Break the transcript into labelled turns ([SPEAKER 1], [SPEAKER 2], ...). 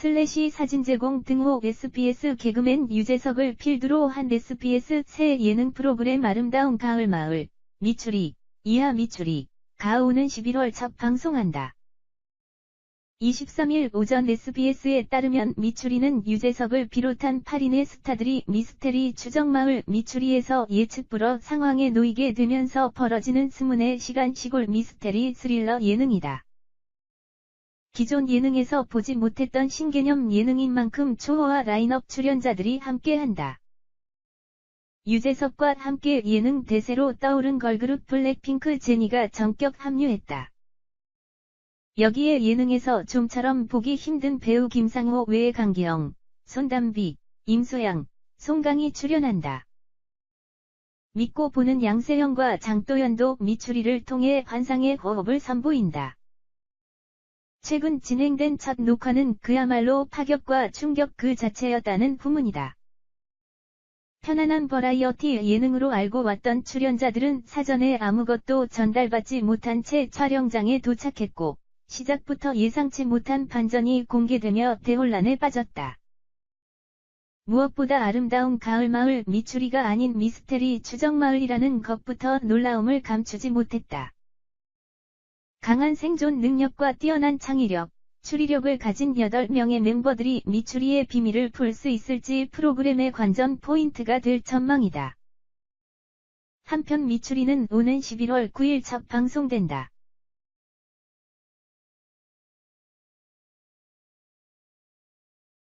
[SPEAKER 1] 슬래시 사진 제공 등호 SBS 개그맨 유재석을 필두로 한 SBS 새 예능 프로그램 아름다운 가을 마을 미추리 이하 미추리 가 오는 11월 첫 방송한다. 23일 오전 SBS에 따르면 미추리는 유재석을 비롯한 8인의 스타들이 미스테리 추정마을 미추리에서 예측 불허 상황에 놓이게 되면서 벌어지는 스문의 시간 시골 미스테리 스릴러 예능이다. 기존 예능에서 보지 못했던 신개념 예능인 만큼 초호화 라인업 출연자들이 함께한다. 유재석과 함께 예능 대세로 떠오른 걸그룹 블랙핑크 제니가 전격 합류했다. 여기에 예능에서 좀처럼 보기 힘든 배우 김상호 외에 강기영, 손담비, 임소양, 송강이 출연한다. 믿고 보는 양세형과 장도연도 미추리를 통해 환상의 호흡을 선보인다. 최근 진행된 첫 녹화는 그야말로 파격과 충격 그 자체였다는 후문이다. 편안한 버라이어티 예능으로 알고 왔던 출연자들은 사전에 아무것도 전달받지 못한 채 촬영장에 도착했고, 시작부터 예상치 못한 반전이 공개되며 대혼란에 빠졌다. 무엇보다 아름다운 가을마을 미추리가 아닌 미스테리 추정마을이라는 것부터 놀라움을 감추지 못했다. 강한 생존 능력과 뛰어난 창의력, 추리력을 가진 8명의 멤버들이 미추리의 비밀을 풀 수 있을지 프로그램의 관전 포인트가 될 전망이다. 한편 미추리는 오는 11월 9일 첫 방송된다.